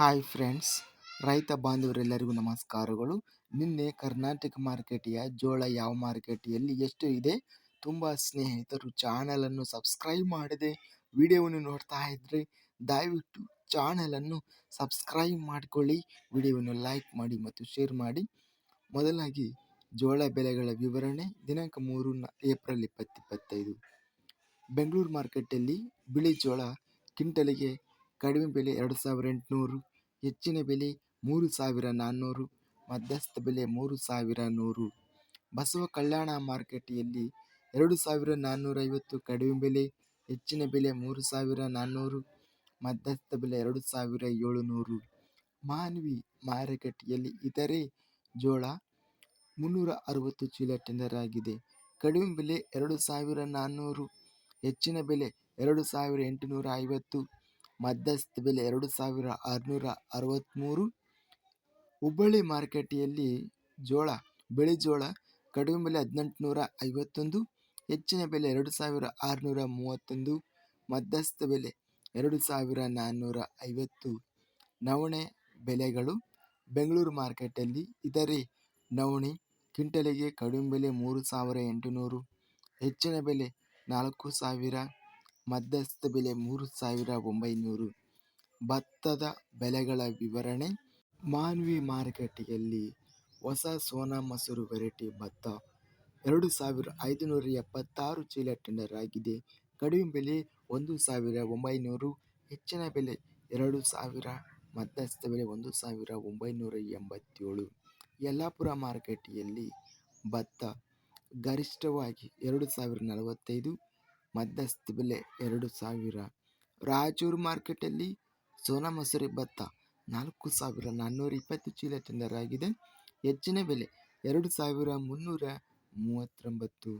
Hi friends ರೈತ ಬಾಂಧವರೆಲ್ಲರಿಗೂ ನಮಸ್ಕಾರಗಳು. ನಿನ್ನೆ ಕರ್ನಾಟಕ ಮಾರ್ಕೆಟಿಯ ಜೋಳ ಯಾವ ಮಾರ್ಕೆಟಿಯಲ್ಲಿ ಎಷ್ಟು ಇದೆ? ತುಂಬ ಸ್ನೇಹಿತರು ಚಾನಲನ್ನು ಸಬ್ಸ್ಕ್ರೈಬ್ ಮಾಡದೆ. ವಿಡಿಯೋವನ್ನು ನೋಡ್ತಾ ಇದ್ದರೆ ದಯವಿಟ್ಟು ಚಾನಲನ್ನು ಸಬ್ಸ್ಕ್ರೈಬ್ ಮಾಡಿಕೊಳ್ಳಿ. ವಿಡಿಯೋವನ್ನು ಲೈಕ್ ಮಾಡಿ ಮತ್ತು ಶೇರ್ ಮಾಡಿ. ಮೊದಲಾಗಿ ಜೋಳ ಬೆಲೆಗಳ ವಿವರಣೆ. ದಿನಾಂಕ ಮೂರು ಏಪ್ರಿಲ್ ಇಪ್ಪತ್ತಿಪ್ಪತ್ತೈದು. ಬೆಂಗಳೂರು ಮಾರ್ಕೆಟಲ್ಲಿ ಬಿಳಿ ಜೋಳ ಕ್ವಿಂಟಲಿಗೆ ಕಡಿಮೆ ಬೆಲೆ ಎರಡು ಸಾವಿರ ಎಂಟುನೂರು. ಹೆಚ್ಚಿನ ಬೆಲೆ ಮೂರು ಸಾವಿರ ನಾನ್ನೂರು ಮಧ್ಯಸ್ಥ ಬೆಲೆ ಮೂರು ಸಾವಿರ ನೂರು. ಬಸವ ಕಲ್ಯಾಣ ಮಾರುಕಟ್ಟೆಯಲ್ಲಿ ಎರಡು ಸಾವಿರ ನಾನ್ನೂರೈವತ್ತು ಕಡಿಮೆ ಬೆಲೆ, ಹೆಚ್ಚಿನ ಬೆಲೆ ಮೂರು ಸಾವಿರ ನಾನ್ನೂರು ಮಧ್ಯಸ್ಥ ಬೆಲೆ ಎರಡು ಸಾವಿರ ಏಳುನೂರು. ಮಾನ್ವಿ ಮಾರುಕಟ್ಟೆಯಲ್ಲಿ ಇತರೆ ಜೋಳ ಮುನ್ನೂರ ಅರವತ್ತು ಚೀಲ ಟೆಂಡರ್ ಆಗಿದೆ. ಕಡಿಮೆ ಬೆಲೆ ಎರಡು ಸಾವಿರ ನಾನ್ನೂರು ಹೆಚ್ಚಿನ ಬೆಲೆ ಎರಡು ಸಾವಿರ ಎಂಟುನೂರ ಐವತ್ತು. ಮಧ್ಯಸ್ಥ ಬೆಲೆ ಎರಡು ಸಾವಿರ ಆರುನೂರ ಅರವತ್ತ್ಮೂರು ಹುಬ್ಬಳ್ಳಿ ಮಾರುಕಟ್ಟೆಯಲ್ಲಿ ಜೋಳ, ಬಿಳಿ ಜೋಳ ಕಡಿಮೆ ಬೆಲೆ ಹದಿನೆಂಟುನೂರ ಐವತ್ತೊಂದು, ಹೆಚ್ಚಿನ ಬೆಲೆ ಎರಡು ಸಾವಿರ ಆರುನೂರ ಮೂವತ್ತೊಂದು, ಮಧ್ಯಸ್ಥ ಬೆಲೆ ಎರಡು ಸಾವಿರ ನಾನ್ನೂರ ಐವತ್ತು. ನವಣೆ ಬೆಲೆಗಳು ಬೆಂಗಳೂರು ಮಾರ್ಕೆಟಲ್ಲಿ ಇದರೆ ನವಣೆ ಕ್ವಿಂಟಲಿಗೆ ಕಡಿಮೆ ಬೆಲೆ ಮೂರು ಸಾವಿರ ಎಂಟುನೂರು, ಹೆಚ್ಚಿನ ಬೆಲೆ ನಾಲ್ಕು ಸಾವಿರ. ಮಧ್ಯಸ್ಥ ಬೆಲೆ ಮೂರು ಸಾವಿರ ಒಂಬೈನೂರು. ಭತ್ತದ ಬೆಲೆಗಳ ವಿವರಣೆ, ಮಾನ್ವಿ ಮಾರುಕಟ್ಟೆಯಲ್ಲಿ ಹೊಸ ಸೋನಾ ಮಸೂರು ವೆರೈಟಿ ಭತ್ತ, ಎರಡು ಸಾವಿರ ಐದುನೂರ ಎಪ್ಪತ್ತಾರು ಚೀಲ ಟೆಂಡರ್ ಆಗಿದೆ ಕಡಿಮೆ ಬೆಲೆ ಒಂದು ಸಾವಿರ ಒಂಬೈನೂರು, ಹೆಚ್ಚಿನ ಬೆಲೆ ಎರಡು ಸಾವಿರ, ಮಧ್ಯಸ್ಥ ಬೆಲೆ ಒಂದು ಸಾವಿರ ಒಂಬೈನೂರ ಎಂಬತ್ತೇಳು. ಯಲ್ಲಾಪುರ ಮಾರುಕಟ್ಟೆಯಲ್ಲಿ ಭತ್ತ ಗರಿಷ್ಠವಾಗಿ ಎರಡು ಸಾವಿರ ನಲವತ್ತೈದು ಮಧ್ಯಸ್ಥ ಬೆಲೆ ಎರಡು ಸಾವಿರ. ರಾಯಚೂರು ಮಾರ್ಕೆಟಲ್ಲಿ ಸೋನಾ ಮಸೂರಿ ಭತ್ತ ನಾಲ್ಕು ಸಾವಿರ ನಾನ್ನೂರ ಇಪ್ಪತ್ತು ಚೀಲ ಟೆಂಡರ್ ಆಗಿದೆ ಹೆಚ್ಚಿನ ಬೆಲೆ ಎರಡು ಸಾವಿರ ಮುನ್ನೂರ ಮೂವತ್ತೊಂಬತ್ತು.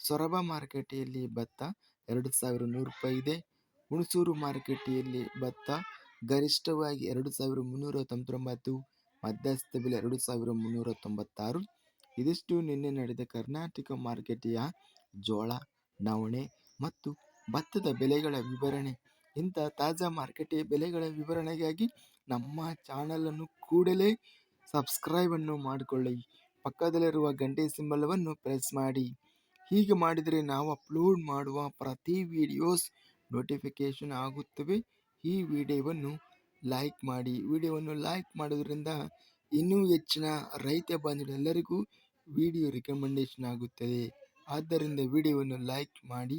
ಸೊರಬ ಮಾರುಕಟ್ಟೆಯಲ್ಲಿ ಭತ್ತ ಎರಡು ಸಾವಿರ ನೂರು ರೂಪಾಯಿ ಇದೆ. ಹುಣಸೂರು ಮಾರುಕಟ್ಟೆಯಲ್ಲಿ ಭತ್ತ ಗರಿಷ್ಠವಾಗಿ ಎರಡು ಸಾವಿರ ಮುನ್ನೂರ ತೊಂಬತ್ತೊಂಬತ್ತು, ಮಧ್ಯಸ್ಥ ಬೆಲೆ ಎರಡು ಸಾವಿರ ಮುನ್ನೂರ ತೊಂಬತ್ತಾರು. ಇದಿಷ್ಟು ನಿನ್ನೆ ನಡೆದ ಕರ್ನಾಟಕ ಮಾರುಕಟ್ಟೆಯ ಜೋಳ ನವಣೆ ಮತ್ತು ಭತ್ತದ ಬೆಲೆಗಳ ವಿವರಣೆ. ಇಂಥ ತಾಜಾ ಮಾರುಕಟ್ಟೆಯ ಬೆಲೆಗಳ ವಿವರಣೆಗಾಗಿ ನಮ್ಮ ಚಾನಲನ್ನು ಕೂಡಲೇ ಸಬ್ಸ್ಕ್ರೈಬನ್ನು ಮಾಡಿಕೊಳ್ಳಿ. ಪಕ್ಕದಲ್ಲಿರುವ ಗಂಟೆ ಸಿಂಬಲವನ್ನು ಪ್ರೆಸ್ ಮಾಡಿ. ಹೀಗೆ ಮಾಡಿದರೆ ನಾವು ಅಪ್ಲೋಡ್ ಮಾಡುವ ಪ್ರತಿ ವಿಡಿಯೋಸ್ ನೋಟಿಫಿಕೇಷನ್ ಆಗುತ್ತವೆ. ಈ ವಿಡಿಯೋವನ್ನು ಲೈಕ್ ಮಾಡಿ. ವಿಡಿಯೋವನ್ನು ಲೈಕ್ ಮಾಡೋದ್ರಿಂದ ಇನ್ನೂ ಹೆಚ್ಚಿನ ರೈತ ಬಂಧುಗಳೆಲ್ಲರಿಗೂ ವಿಡಿಯೋ ರಿಕಮೆಂಡೇಶನ್ ಆಗುತ್ತದೆ. ಆದ್ದರಿಂದ ವಿಡಿಯೋವನ್ನು ಲೈಕ್ ಮಾಡಿ.